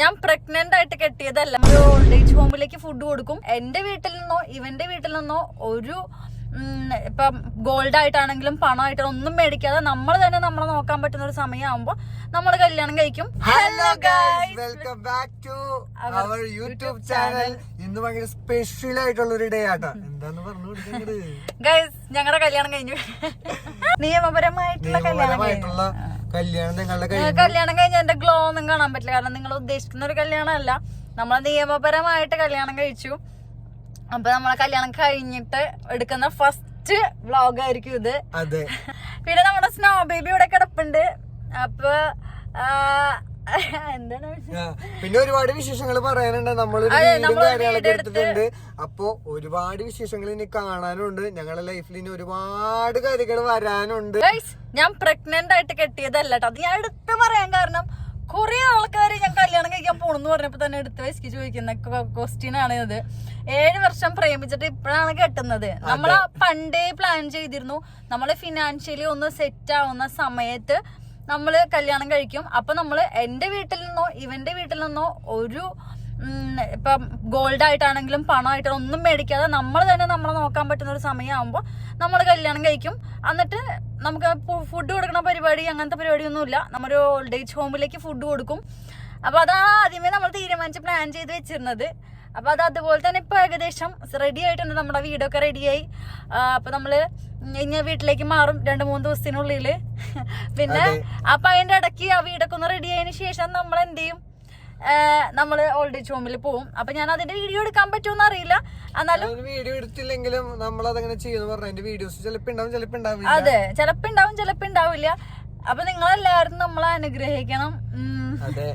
ഞാൻ പ്രഗ്നന്റ് ആയിട്ട് കെട്ടിയതല്ല. ഒരു ഓൾഡ് ഏജ് ഹോമിലേക്ക് ഫുഡ് കൊടുക്കും. എന്റെ വീട്ടിൽ നിന്നോ ഇവന്റെ വീട്ടിൽ നിന്നോ ഒരു ഇപ്പം ഗോൾഡ് ആയിട്ടാണെങ്കിലും പണമായിട്ടാണെങ്കിലും ഒന്നും മേടിക്കാതെ നമ്മൾ തന്നെ നമ്മളെ നോക്കാൻ പറ്റുന്ന ഒരു സമയമാകുമ്പോ നമ്മൾ കല്യാണം കഴിക്കും. Hello welcome back to our YouTube channel ഇന്ന് ഭയങ്കര സ്പെഷ്യൽ ആയിട്ടുള്ള ഒരു ഡേ ആട്ടോ. എന്താന്ന് പറഞ്ഞു ഗൈസ് ഞങ്ങളുടെ കല്യാണം കഴിഞ്ഞു. നിയമപരമായിട്ടുള്ള കല്യാണം കല്യാണം കല്യാണം കഴിഞ്ഞ എന്റെ ഗ്ലോ ഒന്നും കാണാൻ പറ്റില്ല. കാരണം നിങ്ങൾ ഉദ്ദേശിക്കുന്ന ഒരു കല്യാണമല്ല. നമ്മൾ നിയമപരമായിട്ട് കല്യാണം കഴിച്ചു. അപ്പൊ നമ്മളെ കല്യാണം കഴിഞ്ഞിട്ട് എടുക്കുന്ന ഫസ്റ്റ് വ്ളോഗ് ആയിരിക്കും ഇത്. അതെ. പിന്നെ നമ്മുടെ സ്നോ ബേബി ഇവിടെ കിടപ്പുണ്ട്. അപ്പൊ പിന്നെ ഒരുപാട് വിശേഷങ്ങൾ പറയാനുണ്ട്. നമ്മൾ കാര്യങ്ങളൊക്കെ എടുത്തിട്ടുണ്ട്. അപ്പൊ ഒരുപാട് വിശേഷങ്ങൾ ഇനി കാണാനുണ്ട്. ഞങ്ങളുടെ ലൈഫിൽ ഇനി ഒരുപാട് കാര്യങ്ങൾ വരാനുണ്ട്. ഞാൻ പ്രഗ്നന്റ് ആയിട്ട് കെട്ടിയതല്ല കേട്ടോ. അത് ഞാൻ എടുത്ത് പറയാൻ കാരണം കുറെ ആൾക്കാര് ഞാൻ കല്യാണം കഴിക്കാൻ പോണെന്ന് പറഞ്ഞപ്പോ തന്നെ എടുത്ത് വയസ്ക്ക് ചോദിക്കുന്ന. ക്വസ്റ്റ്യൻ ആണ് ഇത്. ഏഴ് വർഷം പ്രേമിച്ചിട്ട് ഇപ്പോഴാണ് കെട്ടുന്നത്. നമ്മൾ പണ്ടേ പ്ലാൻ ചെയ്തിരുന്നു. നമ്മൾ ഫിനാൻഷ്യലി ഒന്ന് സെറ്റ് ആവുന്ന സമയത്ത് നമ്മൾ കല്യാണം കഴിക്കും. അപ്പൊ നമ്മൾ എന്റെ വീട്ടിൽ നിന്നോ ഇവന്റെ വീട്ടിൽ നിന്നോ ഒരു ഇപ്പം ഗോൾഡ് ആയിട്ടാണെങ്കിലും പണമായിട്ടാണെങ്കിലും ഒന്നും മേടിക്കാതെ നമ്മൾ തന്നെ നമ്മളെ നോക്കാൻ പറ്റുന്ന ഒരു സമയമാകുമ്പോൾ നമ്മൾ കല്യാണം കഴിക്കും. എന്നിട്ട് നമുക്ക് ഫുഡ് കൊടുക്കുന്ന പരിപാടി അങ്ങനത്തെ പരിപാടിയൊന്നുമില്ല. നമ്മുടെ ഓൾഡ് ഏജ് ഹോമിലേക്ക് ഫുഡ് കൊടുക്കും. അപ്പോൾ അതാ ആദ്യമേ നമ്മൾ തീരുമാനിച്ച് പ്ലാൻ ചെയ്ത് വെച്ചിരുന്നത്. അപ്പോൾ അത് അതുപോലെ തന്നെ ഇപ്പോൾ ഏകദേശം റെഡി ആയിട്ടുണ്ട് നമ്മുടെ വീടൊക്കെ റെഡിയായി അപ്പോൾ നമ്മൾ ഇനി വീട്ടിലേക്ക് മാറും. രണ്ട് മൂന്ന് ദിവസത്തിനുള്ളിൽ പിന്നെ അപ്പൊ അതിന്റെ ഇടയ്ക്ക് ആ വീടൊക്കെ ഒന്ന് റെഡി ആയതിനു ശേഷം നമ്മൾ എന്ത് ചെയ്യും? നമ്മൾ ഓൾഡ് ഏജ് ഹോമിൽ പോവും. അപ്പൊ ഞാൻ അതിന്റെ വീഡിയോ എടുക്കാൻ പറ്റുമെന്ന് അറിയില്ല. എന്നാലും വീഡിയോ എടുത്തില്ലെങ്കിലും നമ്മൾ അതങ്ങനെ ചെയ്യുന്നു പറഞ്ഞു. അതിന്റെ വീഡിയോസ് ചിലപ്പോ ഉണ്ടാവും ചിലപ്പോ ഉണ്ടാവില്ല. അതെ ചിലപ്പോ ഉണ്ടാവും ചിലപ്പോ ഉണ്ടാവില്ല. അപ്പൊ നിങ്ങളെല്ലാവരും നമ്മളെ അനുഗ്രഹിക്കണം. അതെ.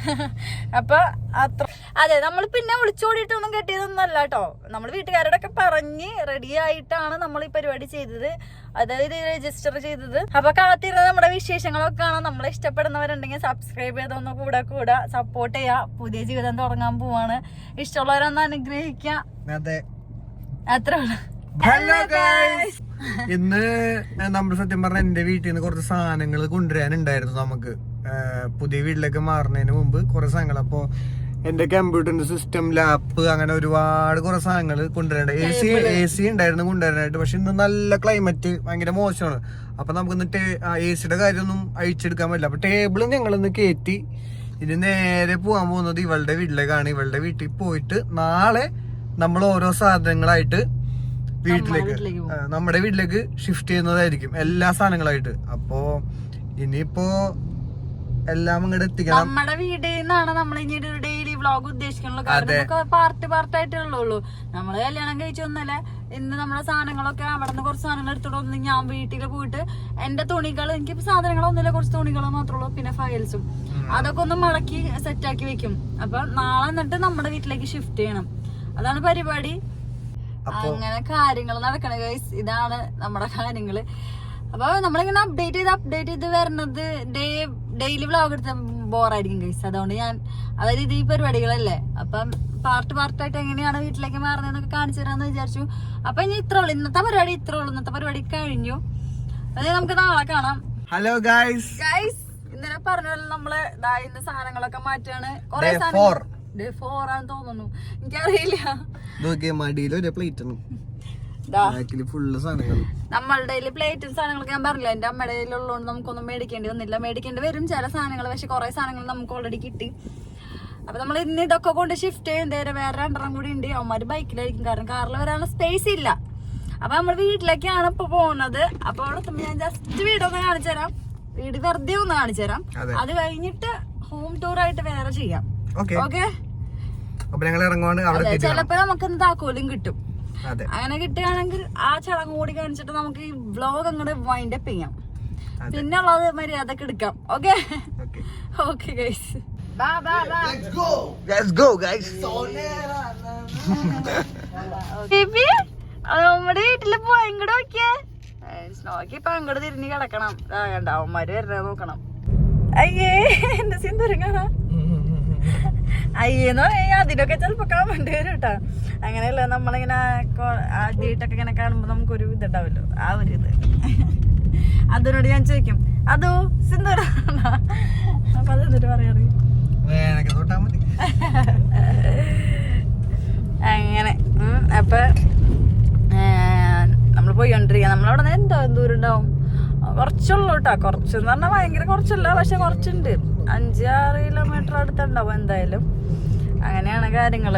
അപ്പൊ അത്ര അതെ നമ്മൾ പിന്നെ വിളിച്ചോടിയിട്ടൊന്നും കെട്ടിയതൊന്നല്ല കേട്ടോ. നമ്മൾ വീട്ടുകാരോടൊക്കെ പറഞ്ഞ് റെഡി ആയിട്ടാണ് നമ്മൾ ഈ പരിപാടി ചെയ്തത്. അതായത് രജിസ്റ്റർ ചെയ്തത്. അപ്പൊ കാത്തിരുന്ന നമ്മുടെ വിശേഷങ്ങളൊക്കെ കാണാൻ നമ്മളെ ഇഷ്ടപ്പെടുന്നവരുണ്ടെങ്കിൽ സബ്സ്ക്രൈബ് ചെയ്തൊന്ന് കൂടെ കൂടെ. സപ്പോർട്ട് ചെയ്യാ. പുതിയ ജീവിതം തുടങ്ങാൻ പോവാണ്. ഇഷ്ടമുള്ളവരൊന്ന് അനുഗ്രഹിക്കുക അതെ. അത്രേ ഇന്ന് നമ്മൾ സത്യം പറഞ്ഞ എന്റെ വീട്ടിൽ നിന്ന് കുറച്ച് സാധനങ്ങൾ കൊണ്ടുവരാനുണ്ടായിരുന്നു നമുക്ക്. പുതിയ വീട്ടിലേക്ക് മാറുന്നതിന് മുമ്പ് കുറെ സാധനങ്ങൾ. അപ്പോ എന്റെ കമ്പ്യൂട്ടറിന്റെ സിസ്റ്റം ലാപ്പ് അങ്ങനെ ഒരുപാട് കുറെ സാധനങ്ങൾ കൊണ്ടുവരേണ്ട എ സി എ സി ഉണ്ടായിരുന്നു കൊണ്ടുവരാനായിട്ട് പക്ഷെ ഇന്ന് നല്ല ക്ലൈമറ്റ് ഭയങ്കര മോശമാണ്. അപ്പൊ നമുക്കിന്ന് എ സിയുടെ കാര്യമൊന്നും അഴിച്ചെടുക്കാൻ പറ്റില്ല. അപ്പൊ ടേബിൾ ഞങ്ങളിന്ന് കയറ്റി ഇനി നേരെ പോകാൻ പോകുന്നത് ഇവളുടെ വീട്ടിലേക്കാണ്. ഇവളുടെ വീട്ടിൽ പോയിട്ട് നാളെ നമ്മൾ ഓരോ സാധനങ്ങളായിട്ട് വീട്ടിലേക്ക് വീട്ടിലേക്ക് നമ്മുടെ വീട്ടിലേക്ക് ഷിഫ്റ്റ് ചെയ്യുന്നതായിരിക്കും എല്ലാ സാധനങ്ങളായിട്ട്. അപ്പോ ഇനിയിപ്പോ എല്ലാം ഇങ്ങോട്ട് എത്തിക്കണം. നമ്മുടെ വീട്ടിൽ നിന്നാണ് നമ്മൾ ഇനി ഡെയിലി വ്ളോഗ് ഉദ്ദേശിക്കുന്നുള്ളൂ കാരണം നമുക്ക് പാർട്ട് പാർട്ട് ആയിട്ടുള്ളൂ നമ്മൾ കല്യാണം കഴിച്ചൊന്നല്ല ഇന്ന് നമ്മുടെ സാധനങ്ങളൊക്കെ അവിടെ നിന്ന് കുറച്ച് സാധനങ്ങൾ എടുത്തോണ്ട് ഒന്ന് ഞാൻ വീട്ടിൽ പോയിട്ട് എന്റെ തുണികൾ എനിക്ക് സാധനങ്ങളൊന്നുമില്ല കുറച്ച് തുണികൾ മാത്രമേ ഉള്ളൂ പിന്നെ ഫയൽസും അതൊക്കെ ഒന്ന് മടക്കി സെറ്റ് ആക്കി വെക്കും. അപ്പൊ നാളെ എന്നിട്ട് നമ്മുടെ വീട്ടിലേക്ക് ഷിഫ്റ്റ് ചെയ്യണം. അതാണ് പരിപാടി. അങ്ങനെ കാര്യങ്ങൾ നടക്കണേ ഗൈസ് ഇതാണ് നമ്മുടെ കാര്യങ്ങൾ. അപ്പൊ നമ്മളിങ്ങനെ അപ്ഡേറ്റ് ചെയ്ത് അപ്ഡേറ്റ് ചെയ്ത് വരുന്നത് ഡേ ഡെയിലി വ്ളോഗ് എടുത്ത ബോറായിരിക്കും ഗൈസ് അതുകൊണ്ട് ഞാൻ അതായത് ഇത് ഈ പരിപാടികളല്ലേ? അപ്പം പാർട്ട് പാർട്ടായിട്ട് എങ്ങനെയാണ് വീട്ടിലേക്ക് മാറുന്നതെന്നൊക്കെ കാണിച്ചു തരാമെന്ന് വിചാരിച്ചു. അപ്പൊ ഇനി ഇത്ര ഉള്ളു. ഇന്നത്തെ പരിപാടി ഇത്ര ഉള്ളു. ഇന്നത്തെ പരിപാടി കഴിഞ്ഞു. അതായത് നമുക്ക് നാളെ കാണാം. ഹലോ ഗൈസ് ഗൈസ് ഇന്നലെ പറഞ്ഞ പോലെ നമ്മൾ ഇന്ന് സാധനങ്ങളൊക്കെ മാറ്റാണ്. കൊറേ സാധനം ഡേ ഫോർ ആണെന്ന് തോന്നുന്നു. എനിക്കറിയില്ല. മടിയിൽ ഒരു പ്ലേറ്റ് നമ്മളുടെ പ്ലേറ്റും സാധനങ്ങളൊക്കെ ഞാൻ പറഞ്ഞില്ല? എന്റെ അമ്മയുടെ കയ്യിലുള്ളതുകൊണ്ട് നമുക്കൊന്നും മേടിക്കേണ്ടി വന്നില്ല. മേടിക്കേണ്ടി വരും ചില സാധനങ്ങൾ പക്ഷെ കുറെ സാധനങ്ങൾ നമുക്ക് ഓൾറെഡി കിട്ടി. അപ്പൊ നമ്മൾ ഇന്ന് ഇതൊക്കെ കൊണ്ട് ഷിഫ്റ്റ് ചെയ്യും നേരെ വേറെ രണ്ടെണ്ണം കൂടി ഉണ്ട്. അവന്മാര് ബൈക്കിലായിരിക്കും കാരണം കാറിൽ വരാനുള്ള സ്പേസ് ഇല്ല. അപ്പൊ നമ്മൾ വീട്ടിലേക്കാണ് ഇപ്പൊ പോകുന്നത് അപ്പൊ അവിടെ ഞാൻ ജസ്റ്റ് വീടൊന്ന് കാണിച്ചു തരാം. വീട് വെറുതെ ഒന്ന് കാണിച്ചു തരാം. അത്. കഴിഞ്ഞിട്ട് ഹോം ടൂർ ആയിട്ട് വേറെ ചെയ്യാം. ഓക്കെ ചിലപ്പോ നമുക്ക് താക്കോലും കിട്ടും. അങ്ങനെ കിട്ടുകയാണെങ്കിൽ ആ ചടങ്ങ് കൂടി കാണിച്ചിട്ട് നമുക്ക് ഈ വ്ലോഗ് അങ്ങോട്ട് വൈൻഡ് അപ്പ് ചെയ്യാം. പിന്നെ ഉള്ളത് മര്യാദയ്ക്ക് എടുക്കാം. ഓക്കെ ഓക്കെ ഗൈസ് ബാ ബാ ബാ ലെറ്റ്സ് ഗോ ഗൈസ് ബേബി അത് നമ്മുടെ വീട്ടിൽ പോയി ഇങ്ങോട്ട് നോക്കിയേ. നോക്കി ഇപ്പൊ അങ്ങോട്ട് തിരിഞ്ഞ് കിടക്കണം. ആ കണ്ട അവന്മാര് വരണേ നോക്കണം. അയ്യേ എന്റെ സിന്ദൂരം കാണാ? അയ്യെന്ന് പറയാ അതിനൊക്കെ ചിലപ്പോൾ കമന്റ് വരും കേട്ടോ അങ്ങനെയല്ല നമ്മളിങ്ങനെ ആദ്യമായിട്ടൊക്കെ ഇങ്ങനെ കാണുമ്പോ നമുക്ക് ഒരു ഇതുണ്ടാവല്ലോ ആ ഒരു ഇത്. അതിനോട് ഞാൻ ചോദിക്കും അതോ സിന്ധുര അപ്പൊ പറയാറ് അങ്ങനെ അപ്പൊ നമ്മൾ പോയിക്കൊണ്ടിരിക്കുക നമ്മളവിടെ എന്തോ ദൂരം ഉണ്ടാവും. കുറച്ചുള്ളൂ കേട്ടോ കുറച്ച് എന്ന് പറഞ്ഞാൽ ഭയങ്കര കുറച്ചല്ല പക്ഷെ കുറച്ചുണ്ട്. അഞ്ച് ആറ് കിലോമീറ്റർ അടുത്തുണ്ടാവും എന്തായാലും. അങ്ങനെയാണ് കാര്യങ്ങൾ.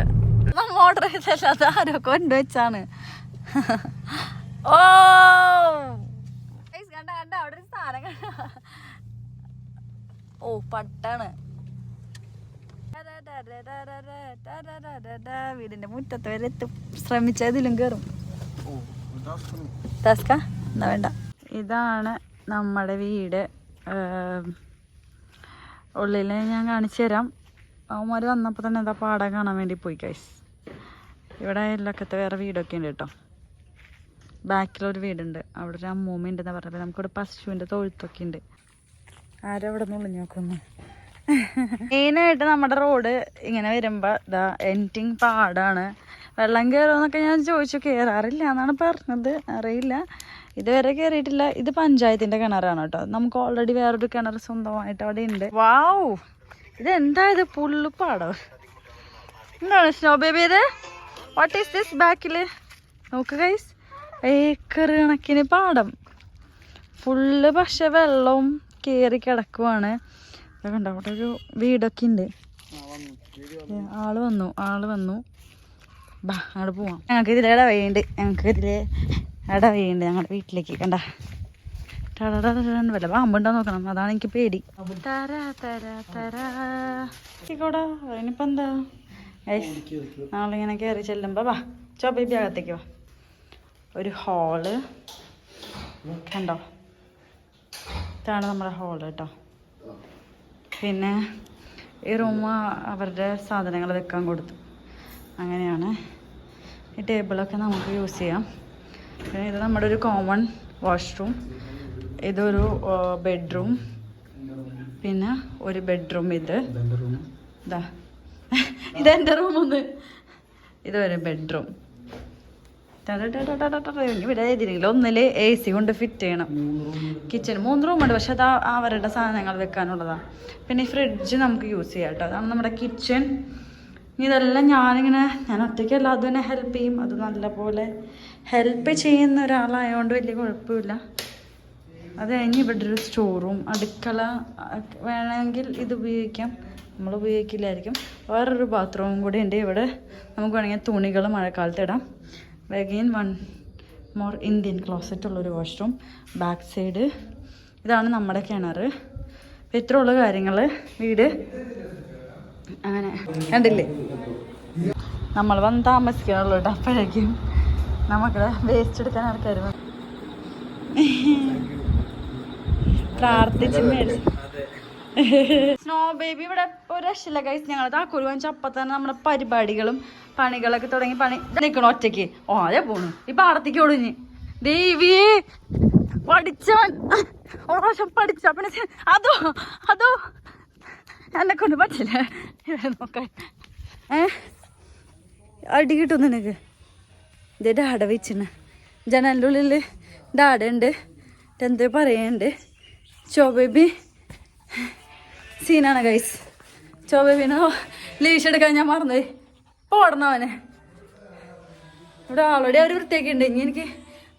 നമ്മ ഓർഡർ ചെയ്തല്ല അത് ആരോ കൊണ്ടുവച്ചാണ് ഓ! കണ്ട കണ്ട അവിടെ ഒരു സാധനം കണ്ട. ഓ പട്ടാണ്. വീടിന്റെ മുറ്റത്ത് വരെ എത്തും. ശ്രമിച്ചതിലും കയറും ടാസ്ക? എന്നാ വേണ്ട. ഇതാണ് നമ്മുടെ വീട്. ഉള്ളിൽ ഞാൻ കാണിച്ചു തരാം. അവന്മാർ വന്നപ്പോൾ തന്നെ എന്താ പാടം കാണാൻ വേണ്ടി പോയി കൈസ് ഇവിടെ എല്ലാക്കത്തെ വേറെ വീടൊക്കെ ഉണ്ട് കേട്ടോ. ബാക്കിലൊരു വീടുണ്ട്. അവിടെ ഒരു അമ്മൂമ്മ ഉണ്ടെന്ന് പറഞ്ഞപ്പോൾ നമുക്കിവിടെ പശുവിന്റെ തൊഴുത്തൊക്കെ ഉണ്ട്. ആരും അവിടെ നിന്ന് ഒളിഞ്ഞു നോക്കുന്നു? മെയിനായിട്ട് നമ്മുടെ റോഡ് ഇങ്ങനെ വരുമ്പോൾ ഇതാ എന്റിങ് പാടാണ്. വെള്ളം കയറുമെന്നൊക്കെ ഞാൻ ചോദിച്ചു. കയറാറില്ല എന്നാണ് പറഞ്ഞത്. അറിയില്ല. ഇതുവരെ കയറിയിട്ടില്ല ഇത് പഞ്ചായത്തിന്റെ കിണറാണ് കേട്ടോ. നമുക്ക് ഓൾറെഡി വേറൊരു കിണർ സ്വന്തമായിട്ട് അവിടെ ഉണ്ട്. വാവ് എന്താ ഇത്? പുള്ളിപ്പാടോ എന്താണ് സ്നോ ബേബി ഇത്? വാട്ട് ഈസ് ദിസ് ബാക്കിൽ നോക്ക് ഗൈസ് ഏക്കർ കണക്കിന് പാടം. ഫുള്ള് പക്ഷെ വെള്ളവും കയറി കിടക്കുവാണ്. കണ്ടോ അവിടെ ഒരു വീടൊക്കെ ഉണ്ട്. ആൾ വന്നു. ആൾ വന്നു. ബാ അങ്ങോട്ട് പോവാം. ഞങ്ങൾക്ക് ഇതിലെ ഇടവയുണ്ട് ഞങ്ങൾക്ക് ഇതിലെ ഇടവയുണ്ട് ഞങ്ങളുടെ വീട്ടിലേക്ക് കണ്ട. വല്ല പാമ്പുണ്ടോ നോക്കണം അതാണ് എനിക്ക് പേടി. തരാ തരാ അതിനിപ്പോ എന്താ? നമ്മളിങ്ങനെ കയറി ചെല്ലുമ്പോ വാ ചോ ബേബി അകത്തേക്ക് വാ. ഒരു ഹോൾ കണ്ടോ? ഇതാണ് നമ്മുടെ ഹോൾ കേട്ടോ. പിന്നെ ഈ റൂം അവരുടെ സാധനങ്ങൾ വെക്കാൻ കൊടുത്തു. അങ്ങനെയാണ്. ഈ ടേബിളൊക്കെ നമുക്ക് യൂസ് ചെയ്യാം. പിന്നെ ഇത് നമ്മുടെ ഒരു കോമൺ വാഷ്റൂം ഇതൊരു ബെഡ്റൂം പിന്നെ ഒരു ബെഡ്റൂം ഇത്. ഇതാ റൂം ഒന്ന്? ഇതൊരു ബെഡ്റൂം ഇവിടെ ഏതിനെങ്കിലും ഒന്നിൽ എ സി കൊണ്ട് ഫിറ്റ് ചെയ്യണം. കിച്ചൺ മൂന്ന് റൂമുണ്ട് പക്ഷെ അത് അവരുടെ സാധനങ്ങൾ വെക്കാനുള്ളതാണ് പിന്നെ ഈ ഫ്രിഡ്ജ് നമുക്ക് യൂസ് ചെയ്യാം കേട്ടോ അതാണ് നമ്മുടെ കിച്ചൺ ഇതെല്ലാം ഞാനിങ്ങനെ ഞാൻ ഒറ്റയ്ക്കല്ല തന്നെ ഹെൽപ്പ് ചെയ്യും. അത് നല്ലപോലെ ഹെൽപ്പ് ചെയ്യുന്ന ഒരാളായതുകൊണ്ട് വലിയ കുഴപ്പമില്ല. അത് കഴിഞ്ഞ് ഇവിടെ ഒരു സ്റ്റോർ റൂം അടുക്കള വേണമെങ്കിൽ ഇത് ഉപയോഗിക്കാം. നമ്മൾ ഉപയോഗിക്കില്ലായിരിക്കും. വേറൊരു ബാത്റൂമും കൂടി ഉണ്ട്. ഇവിടെ നമുക്ക് വേണമെങ്കിൽ തുണികൾ മഴക്കാലത്ത് ഇടാം. Again one more Indian closet ഉള്ളൊരു വാഷ്റൂം ബാക്ക് സൈഡ് ഇതാണ് നമ്മുടെ കിണർ ഇത്രയുള്ള കാര്യങ്ങൾ വീട്. അങ്ങനെ. കണ്ടില്ലേ? നമ്മൾ വന്ന് താമസിക്കണല്ലോ അപ്പോഴേക്കും നമുക്കിടെ വേസ്റ്റ് എടുക്കാൻ ആൾക്കാർ പ്രാർത്ഥിച്ച് മേടിച്ചു. സ്നോ ബേബി ഇവിടെ ഒരു രക്ഷയില്ല കൈസ് ഞങ്ങൾ താക്കൂർ വാങ്ങിച്ച അപ്പം തന്നെ നമ്മുടെ പരിപാടികളും പണികളൊക്കെ തുടങ്ങി പണി. നിൽക്കണം ഒറ്റയ്ക്ക്. ഓ അതെ പോണു. ഈ പാടത്തേക്ക് ഓടുഞ്ഞ് ദേവി പഠിച്ചവൻ. പ്രാവശ്യം പഠിച്ച പിന്നെ അതോ അതോ. എന്നെ കൊണ്ട് പറ്റില്ല. ഇവിടെ നോക്കാൻ ഏ? അടി കിട്ടും നിനക്ക്. ഇത് ഡാഡ വെച്ചിന്. ജനലിന്റെ ഉള്ളിൽ ഡാഡ ഉണ്ട്. എന്തോ പറയുന്നുണ്ട്. ചോബേബി സീനാണ് ഗൈസ് ചോ ബേബിനെ ലീഷ് എടുക്കാൻ ഞാൻ മറന്നുപോയി പോടണം അവനെ. ഇവിടെ ആൾറെഡി അവർ വൃത്തിയാക്കിയിട്ടുണ്ട്. ഇനി എനിക്ക്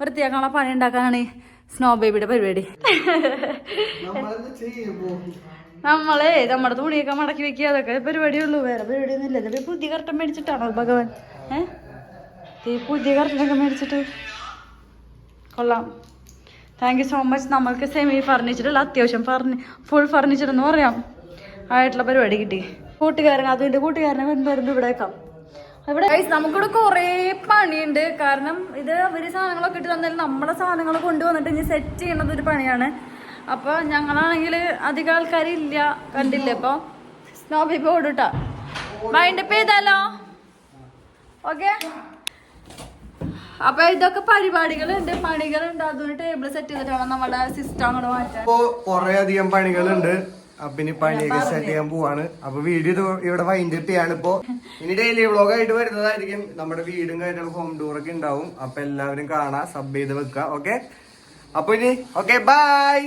വൃത്തിയാക്കാനുള്ള പണി ഉണ്ടാക്കാനാണ് സ്നോ ബേബിയുടെ പരിപാടി. നമ്മളെ നമ്മുടെ തുണിയൊക്കെ മടക്കി വെക്കുക. അതൊക്കെ പരിപാടിയുള്ളൂ. വേറെ പരിപാടിയൊന്നും ഇല്ല പുതിയ കർട്ടൻ മേടിച്ചിട്ടാണോ ഭഗവാൻ? ഏഹ് പുതിയ കർട്ടനൊക്കെ മേടിച്ചിട്ട്. കൊള്ളാം. താങ്ക് യു സോ മച്ച് നമ്മൾക്ക് സെമി ഫർണിച്ചറുള്ള അത്യാവശ്യം ഫർണി ഫുൾ ഫർണിച്ചർ എന്ന് പറയാം. ആയിട്ടുള്ള പരിപാടി കിട്ടി. കൂട്ടുകാരൻ അതിന്റെ കൂട്ടുകാരനെ വരുമ്പോൾ ഇവിടെ വെക്കാം. ഇവിടെ നമുക്കിവിടെ കുറേ പണിയുണ്ട്. കാരണം ഇത് അവർ സാധനങ്ങളൊക്കെ ഇട്ട് തന്നാലും നമ്മുടെ സാധനങ്ങൾ കൊണ്ടുവന്നിട്ട് ഇനി സെറ്റ് ചെയ്യണത് ഒരു പണിയാണ്. അപ്പൊ ഞങ്ങളാണെങ്കിൽ അധികം ആൾക്കാരില്ല കണ്ടില്ല ഇപ്പൊ. Snow baby ഓടിട്ടാ. മൈൻഡപ്പ് ചെയ്താലോ? ഓക്കെ അപ്പൊ ഇതൊക്കെ പരിപാടികളുണ്ട്. പണികളുണ്ട്. അതുകൊണ്ട് ടേബിൾ സെറ്റ് ചെയ്തിട്ടാണ് നമ്മുടെ സിസ്റ്റം അങ്ങോട്ട് മാറ്റാൻ കൊറേ അധികം പണികളുണ്ട്. അപ്പൊ ഇനി പണിയൊക്കെ സെറ്റ് ചെയ്യാൻ പോവാണ്. അപ്പൊ വീഡിയോ ഇവിടെ വൈൻഡ് അപ്പ് ചെയ്യാണ് ഇപ്പോ. ഇനി ഡെയിലി വ്ളോഗ് ആയിട്ട് വരുന്നതായിരിക്കും. നമ്മുടെ വീടും കാര്യങ്ങളും ഹോം ടൂർ ഒക്കെ ഉണ്ടാവും. അപ്പൊ എല്ലാവരും കാണാ സബ് ചെയ്ത് വെക്കുക ഓക്കെ അപ്പൊ ഇനി ഓക്കെ ബൈ.